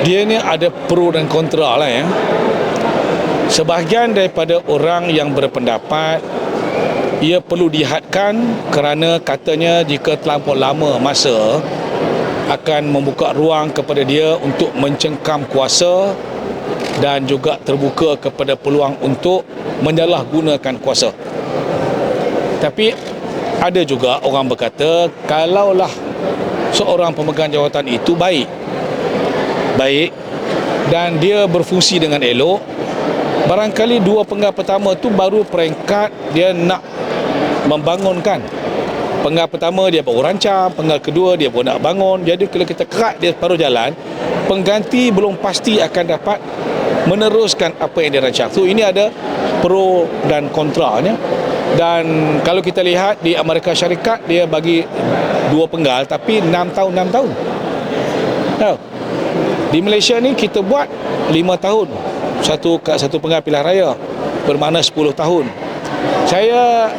dia ni ada pro dan kontra lah ya. Sebahagian daripada orang yang berpendapat ia perlu dihadkan kerana katanya jika terlampau lama masa akan membuka ruang kepada dia untuk mencengkam kuasa dan juga terbuka kepada peluang untuk menyalahgunakan kuasa. Tapi ada juga orang berkata kalaulah seorang pemegang jawatan itu baik baik dan dia berfungsi dengan elok. Barangkali dua penggal pertama tu baru peringkat dia nak membangunkan. Penggal pertama dia baru rancang penggal kedua dia baru nak bangun. Jadi kalau kita kerak dia baru jalan pengganti belum pasti akan dapat meneruskan apa yang dia rancang. So ini ada pro dan kontranya. Dan kalau kita lihat di Amerika Syarikat dia bagi dua penggal tapi enam tahun enam tahun. Tahu di Malaysia ni kita buat 5 tahun. Satu satu penggal pilihan raya bermakna 10 tahun. Saya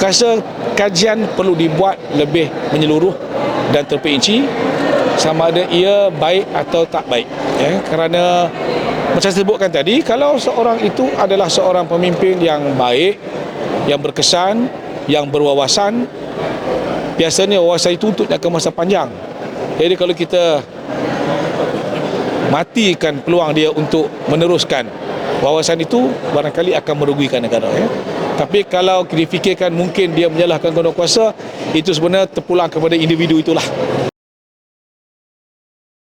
rasa kajian perlu dibuat lebih menyeluruh dan terperinci sama ada ia baik atau tak baik ya. Kerana macam saya sebutkan tadi kalau seorang itu adalah seorang pemimpin yang baik yang berkesan yang berwawasan biasanya wawasan itu untuk jangka masa panjang. Jadi kalau kita matikan peluang dia untuk meneruskan wawasan itu barangkali akan merugikan negara ya. Tapi kalau difikirkan mungkin dia menyalahkan kuasa itu sebenarnya terpulang kepada individu itulah.